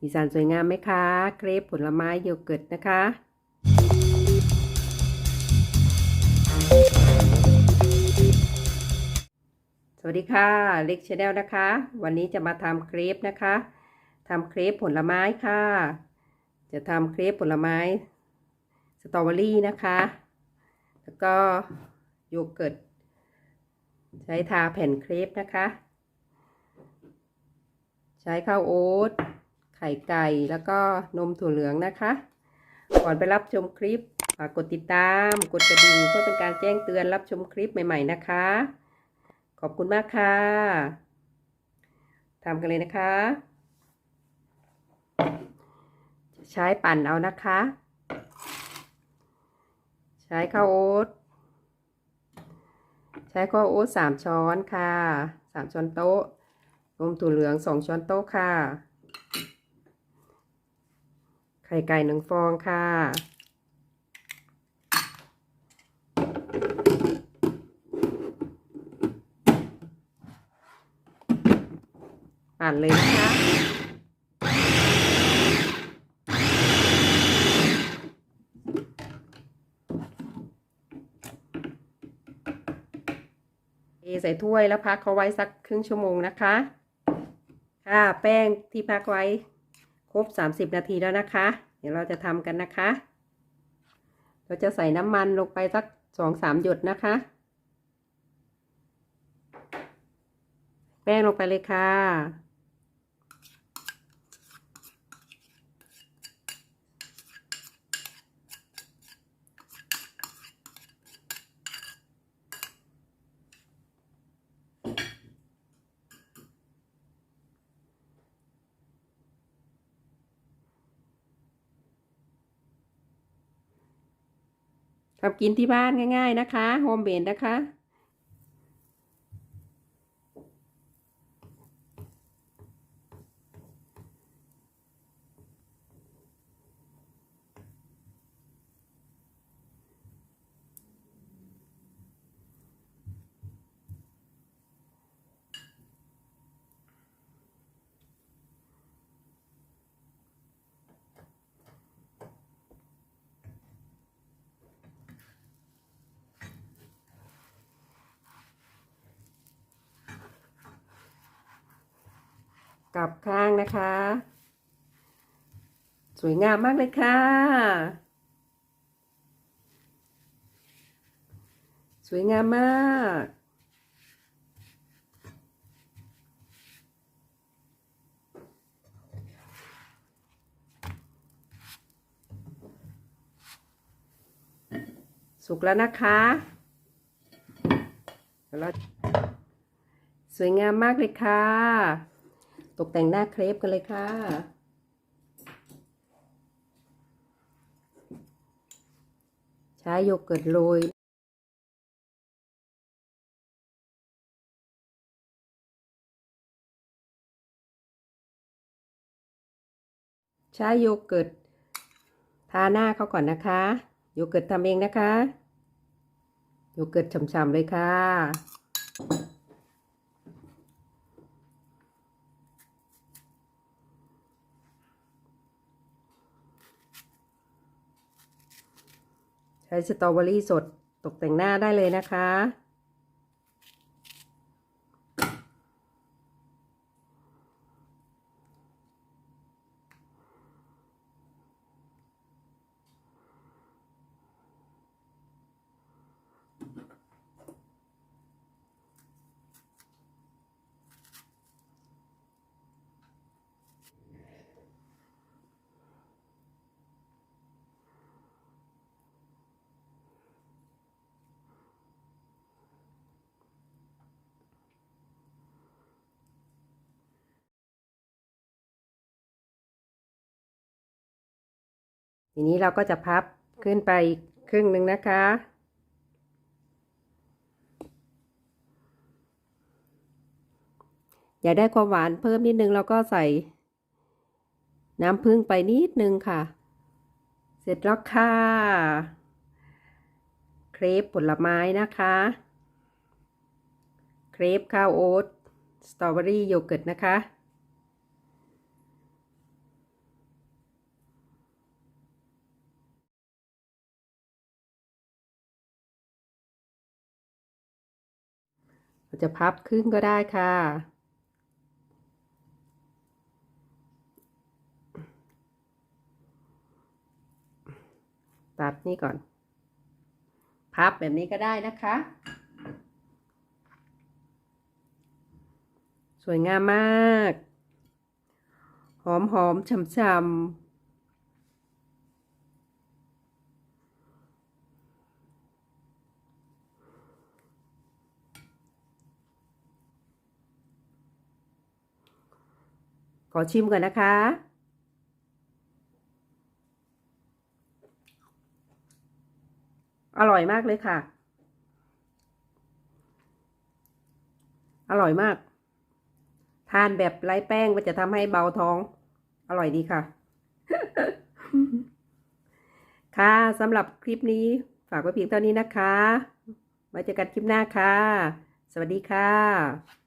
สีสันสวยงามไหมคะ เครปผลไม้โยเกิร์ตนะคะสวัสดีค่ะเล็กชาแนลนะคะ วันนี้จะมาทำเครปนะคะทำเครปผลไม้ค่ะ จะทำเครปผลไม้สตรอเบอรี่นะคะ แล้วก็โยเกิร์ตใช้ทาแผ่นเครปนะคะ ใช้ข้าวโอ๊ต ไข่ไก่แล้วก็นมถั่วเหลืองนะคะ ก่อนไปรับชมคลิปฝากกดติดตาม กดกระดิ่งเพื่อเป็นการแจ้งเตือนรับชมคลิปใหม่ ๆนะคะ ขอบคุณมากค่ะทำกันเลยนะคะ ใช้ปั่นเอานะคะ ใช้ข้าวโอ๊ตใช้ข้าวโอ๊ตสามช้อนค่ะสามช้อนโต๊ะนมถั่วเหลืองสองช้อนโต๊ะค่ะ ไข่ไก่หนึ่งฟองค่ะ ปั่นเลยนะคะเทใส่ถ้วยแล้วพักเขาไว้สักครึ่งชั่วโมงนะคะ ค่ะ แป้งที่พักไว้ ครบ 30 นาทีแล้วนะคะ เดี๋ยวเราจะทำกันนะคะ เราจะใส่น้ำมันลงไปสักสองสามหยดนะคะ แป้งลงไปเลยค่ะ ทำกินที่บ้านง่าย ๆนะคะ โฮมเบดนะคะ กลับข้างนะคะ สวยงามมากเลยค่ะ สวยงามมากสุกแล้วนะคะเดี๋ยวสวยงามมากเลยค่ะ ตกแต่งหน้าเครปกันเลยค่ะ ใช้โยเกิร์ตโรยใช้โยเกิร์ตทาหน้าเขาก่อนนะคะ โยเกิร์ตทำเองนะคะ โยเกิร์ตฉ่ำๆเลยค่ะ ใช้สตรอเบอรี่สดตกแต่งหน้าได้เลยนะคะ ทีนี้เราก็จะพับขึ้นไปครึ่งหนึ่งนะคะ อยากได้ความหวานเพิ่มนิดนึงเราก็ใส่ น้ำผึ้งไปนิดนึงค่ะ เสร็จแล้วค่ะเครปผลไม้นะคะ เครปข้าวโอ๊ตสตรอเบอรี่โยเกิร์ตนะคะ เราจะพับครึ่งก็ได้ค่ะ ตัดนี่ก่อน พับแบบนี้ก็ได้นะคะ สวยงามมาก หอมหอมฉ่ำฉ่ อชิมก่อนนะคะ อร่อยมากเลยค่ะ อร่อยมาก ทานแบบไร้แป้งมันจะทำให้เบาท้อง อร่อยดีค่ะ ค่ะสำหรับคลิปนี้ฝากไว้เพียงเท่านี้นะคะ ไว้เจอกันคลิปหน้าค่ะ สวัสดีค่ะ